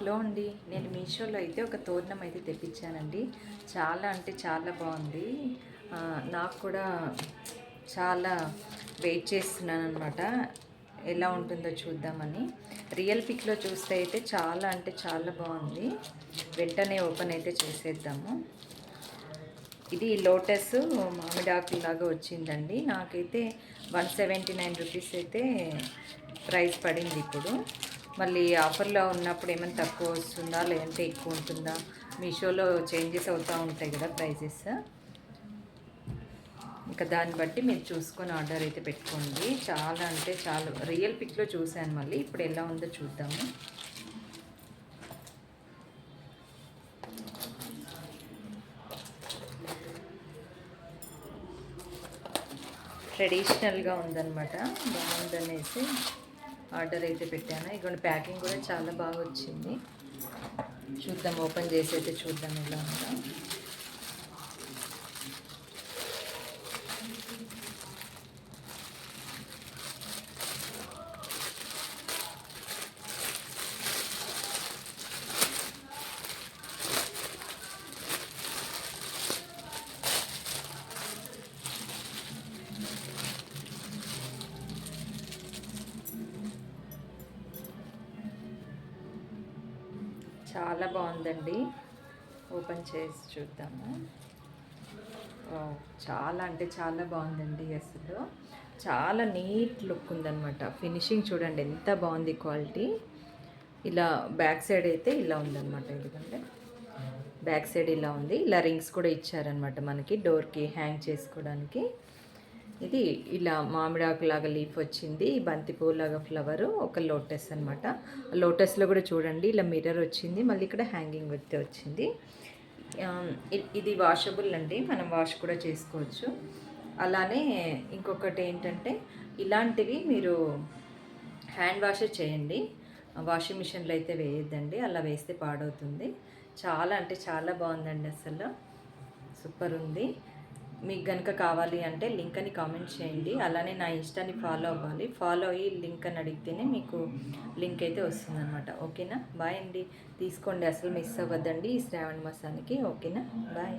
Hello అండి. నేను మీషోలో అయితే ఒక తోరణం అయితే తెప్పించానండి. చాలా అంటే చాలా బాగుంది. నాకు కూడా చాలా వెయిట్ చేస్తున్నాను అనమాట ఎలా ఉంటుందో చూద్దామని. రియల్ పిక్లో చూస్తే అయితే చాలా అంటే చాలా బాగుంది. వెంటనే ఓపెన్ అయితే చేసేద్దాము. ఇది లోటస్ మామిడాకులాగా వచ్చిందండి. నాకైతే వన్ సెవెంటీ నైన్ రూపీస్ అయితే ప్రైస్ పడింది ఇప్పుడు. మళ్ళీ ఆఫర్లో ఉన్నప్పుడు ఏమైనా తక్కువ వస్తుందా లేదంటే ఎక్కువ ఉంటుందా? మీషోలో చేంజెస్ అవుతూ ఉంటాయి కదా ప్రైజెస్. ఇంకా దాన్ని బట్టి మీరు చూసుకొని ఆర్డర్ అయితే పెట్టుకోండి. చాలా అంటే చాలా రియల్ పిక్లో చూశాను మళ్ళీ. ఇప్పుడు ఎలా ఉందో చూద్దాము. ట్రెడిషనల్గా ఉందన్నమాట. బాగుందనేసి. ఆర్డర్ అయితే పెట్టాను. ఇక్కడ ప్యాకింగ్ కూడా చాలా బాగా వచ్చింది. చూద్దాం ఓపెన్ చేసి అయితే చూద్దాం ఎలా ఉందా. చాలా బాగుందండి. ఓపెన్ చేసి చూద్దాము. చాలా అంటే చాలా బాగుందండి అసలు. చాలా నీట్ లుక్ ఉందన్నమాట. ఫినిషింగ్ చూడండి ఎంత బాగుంది క్వాలిటీ. ఇలా బ్యాక్ సైడ్ అయితే ఇలా ఉందన్నమాట ఎందుకంటే బ్యాక్ సైడ్ ఇలా ఉంది. ఇలా రింగ్స్ కూడా ఇచ్చారనమాట మనకి డోర్కి హ్యాంగ్ చేసుకోవడానికి. ఇది ఇలా మామిడాకులాగా లీఫ్ వచ్చింది బంతి లాగా ఫ్లవర్ ఒక లోటస్ అనమాట లోటస్లో కూడా చూడండి ఇలా మిర్రర్ వచ్చింది మళ్ళీ ఇక్కడ హ్యాంగింగ్ విత్ వచ్చింది. ఇది వాషబుల్ అండి మనం వాష్ కూడా చేసుకోవచ్చు. అలానే ఇంకొకటి ఏంటంటే ఇలాంటివి మీరు హ్యాండ్ వాష్ చేయండి. వాషింగ్ మిషన్లో అయితే వేయద్దండి అలా వేస్తే పాడవుతుంది. చాలా అంటే చాలా బాగుందండి అసలు. సూపర్ ఉంది. మీకు కనుక కావాలి అంటే లింక్ అని కామెంట్ చేయండి. అలానే నా ఇష్టాన్ని ఫాలో అవ్వాలి. ఫాలో అయ్యి లింక్ అని అడిగితేనే మీకు లింక్ అయితే వస్తుందన్నమాట. ఓకేనా? బాయ్ అండి. తీసుకోండి. అసలు మిస్ అవ్వద్దండి ఈ శ్రావణ మాసానికి. ఓకేనా? బాయ్